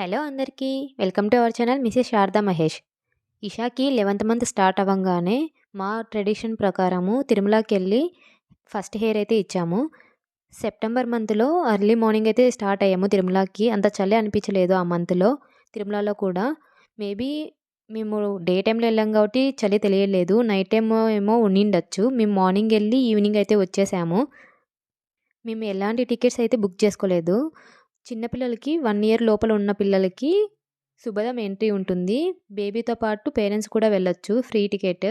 Hello అందరికీ welcome to our channel Mrs Sharada Mahesh. ఇషాకి eleventh month start అవ్వగానే మా tradition ప్రకారము తిరుమలకి వెళ్ళి ఫస్ట్ హెయిర్ అయితే ఇచ్చాము. సెప్టెంబర్ మంత్లో అర్లీ మార్నింగ్ అయితే స్టార్ట్ అయ్యాము తిరుమలకి. అంత చలి అనిపించలేదు ఆ మంత్లో తిరుమలలో కూడా. మేబీ మేము డే టైంలో వెళ్ళాం కాబట్టి చలి తెలియలేదు. నైట్ టైమ్ ఏమో ఉండిండొచ్చు. మేము మార్నింగ్ వెళ్ళి ఈవినింగ్ అయితే వచ్చేసాము. మేము ఎలాంటి టికెట్స్ అయితే బుక్ చేసుకోలేదు. చిన్నపిల్లలకి వన్ ఇయర్ లోపల ఉన్న పిల్లలకి శుభదం ఎంట్రీ ఉంటుంది. బేబీతో పాటు పేరెంట్స్ కూడా వెళ్ళొచ్చు ఫ్రీ టికెట్.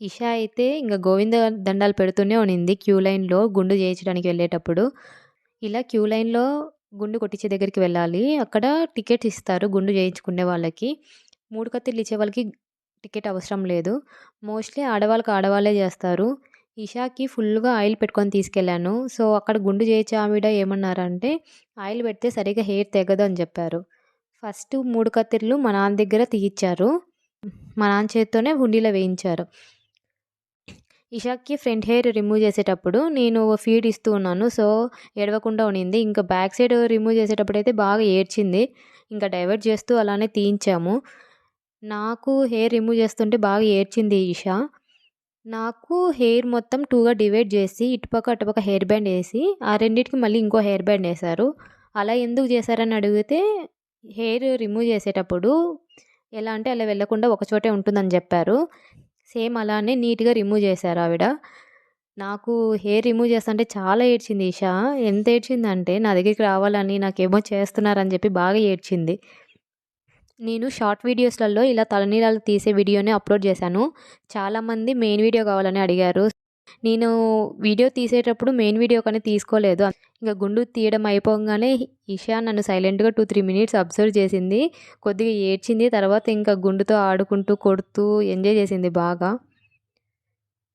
ఇషా అయితే ఇంకా గోవింద దండాలు పెడుతూనే ఉనింది క్యూ లైన్లో గుండు చేయించడానికి వెళ్ళేటప్పుడు. ఇలా క్యూ లైన్లో గుండు కొట్టించే దగ్గరికి వెళ్ళాలి. అక్కడ టికెట్స్ ఇస్తారు గుండు చేయించుకునే వాళ్ళకి. మూడు కత్తిలు ఇచ్చే వాళ్ళకి టికెట్ అవసరం లేదు. మోస్ట్లీ ఆడవాళ్ళకి ఆడవాళ్ళే చేస్తారు. ఇషాకి ఫుల్గా ఆయిల్ పెట్టుకొని తీసుకెళ్ళాను. సో అక్కడ గుండు చేయించే ఆవిడ ఏమన్నారంటే ఆయిల్ పెడితే సరిగా హెయిర్ తెగదు అని చెప్పారు. ఫస్ట్ మూడు కత్తిర్లు మా నాన్న దగ్గర తీయించారు మా నాన్న చేతితోనే హుండీలో వేయించారు. ఇషాక్కి ఫ్రంట్ హెయిర్ రిమూవ్ చేసేటప్పుడు నేను ఫీడ్ ఇస్తూ ఉన్నాను. సో ఎడవకుండా ఉండింది ఇంకా బ్యాక్ సైడ్ రిమూవ్ చేసేటప్పుడు అయితే బాగా ఏడ్చింది. ఇంకా డైవర్ట్ చేస్తూ అలానే తీయించాము. నాకు హెయిర్ రిమూవ్ చేస్తుంటే బాగా ఏడ్చింది ఇషా. నాకు హెయిర్ మొత్తం టూగా డివైడ్ చేసి ఇటుపక్క అటుపక్క హెయిర్ బ్యాండ్ వేసి ఆ రెండింటికి మళ్ళీ ఇంకో హెయిర్ బ్యాండ్ వేశారు. అలా ఎందుకు చేశారని అడిగితే హెయిర్ రిమూవ్ చేసేటప్పుడు ఎలా అంటే అలా వెళ్ళకుండా ఒకచోటే ఉంటుందని చెప్పారు. సేమ్ అలానే నీట్గా రిమూవ్ చేశారు ఆవిడ. నాకు హెయిర్ రిమూవ్ చేస్తుంటే చాలా ఏడ్చింది ఇషా ఎంత ఏడ్చిందంటే నా దగ్గరికి రావాలని నాకేమో చేస్తున్నారని చెప్పి బాగా ఏడ్చింది. నేను షార్ట్ వీడియోస్లలో ఇలా తలనీలాలు తీసే వీడియోని అప్లోడ్ చేశాను. చాలామంది మెయిన్ వీడియో కావాలని అడిగారు. నేను వీడియో తీసేటప్పుడు మెయిన్ వీడియో కానీ తీసుకోలేదు. ఇంకా గుండు తీయడం అయిపోగానే ఇషా నన్ను సైలెంట్గా టూ త్రీ మినిట్స్ అబ్జర్వ్ చేసింది. కొద్దిగా ఏడ్చింది. తర్వాత ఇంకా గుండుతో ఆడుకుంటూ కొడుతూ ఎంజాయ్ చేసింది బాగా.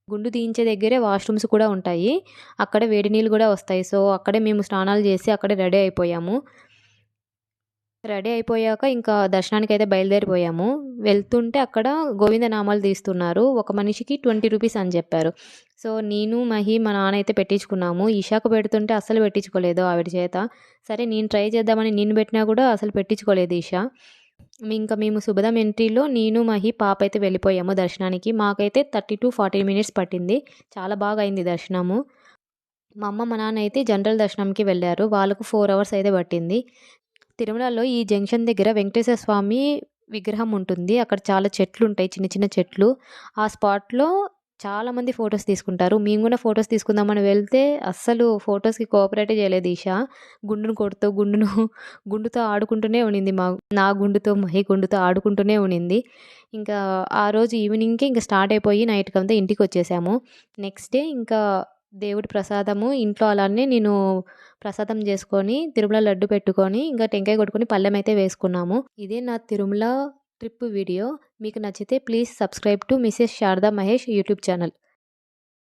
గుండు తీయించే దగ్గరే వాష్రూమ్స్ కూడా ఉంటాయి. అక్కడ వేడి నీళ్ళు కూడా వస్తాయి. సో అక్కడే మేము స్నానాలు చేసి అక్కడే రెడీ అయిపోయాము. రెడీ అయిపోయాక ఇంకా దర్శనానికి అయితే బయలుదేరిపోయాము. వెళ్తుంటే అక్కడ గోవింద నామాలు తీస్తున్నారు. ఒక మనిషికి ట్వంటీ రూపీస్ అని చెప్పారు. సో నేను మహి మా నాన్న అయితే పెట్టించుకున్నాము. ఇషాకు పెడుతుంటే అస్సలు పెట్టించుకోలేదు ఆవిడ చేత. సరే నేను ట్రై చేద్దామని నేను పెట్టినా కూడా అసలు పెట్టించుకోలేదు ఇషా ఇంకా మేము శుభదం ఎంట్రీలో నేను మహి పాప అయితే వెళ్ళిపోయాము దర్శనానికి. మాకైతే థర్టీ టు ఫార్టీ మినిట్స్ పట్టింది. చాలా బాగా అయింది దర్శనము. మా అమ్మ మా నాన్న అయితే జనరల్ దర్శనంకి వెళ్ళారు. వాళ్ళకు ఫోర్ అవర్స్ అయితే పట్టింది. తిరుమలలో ఈ జంక్షన్ దగ్గర వెంకటేశ్వర స్వామి విగ్రహం ఉంటుంది. అక్కడ చాలా చెట్లు ఉంటాయి. చిన్న చిన్న చెట్లు. ఆ స్పాట్లో చాలామంది ఫొటోస్ తీసుకుంటారు. మేము కూడా ఫొటోస్ తీసుకుందామని వెళ్తే అస్సలు ఫొటోస్కి కోఆపరేట్ చేయలేదు ఈషా. గుండును కొడుతూ గుండును గుండుతో ఆడుకుంటూనే ఉనింది మా నా గుండుతో మహి గుండుతో ఆడుకుంటూనే ఉనింది. ఇంకా ఆ రోజు ఈవినింగ్కి ఇంకా స్టార్ట్ అయిపోయి నైట్కి అంతా ఇంటికి వచ్చేసాము. నెక్స్ట్ డే ఇంకా దేవుడి ప్రసాదము ఇంట్లో అలానే నేను ప్రసాదం చేసుకొని తిరుమల లడ్డు పెట్టుకొని ఇంకా టెంకాయ కొట్టుకొని పళ్ళెం అయితే వేసుకున్నాము. ఇదే నా తిరుమల ట్రిప్ వీడియో. మీకు నచ్చితే please subscribe to Mrs Sharada Mahesh YouTube channel.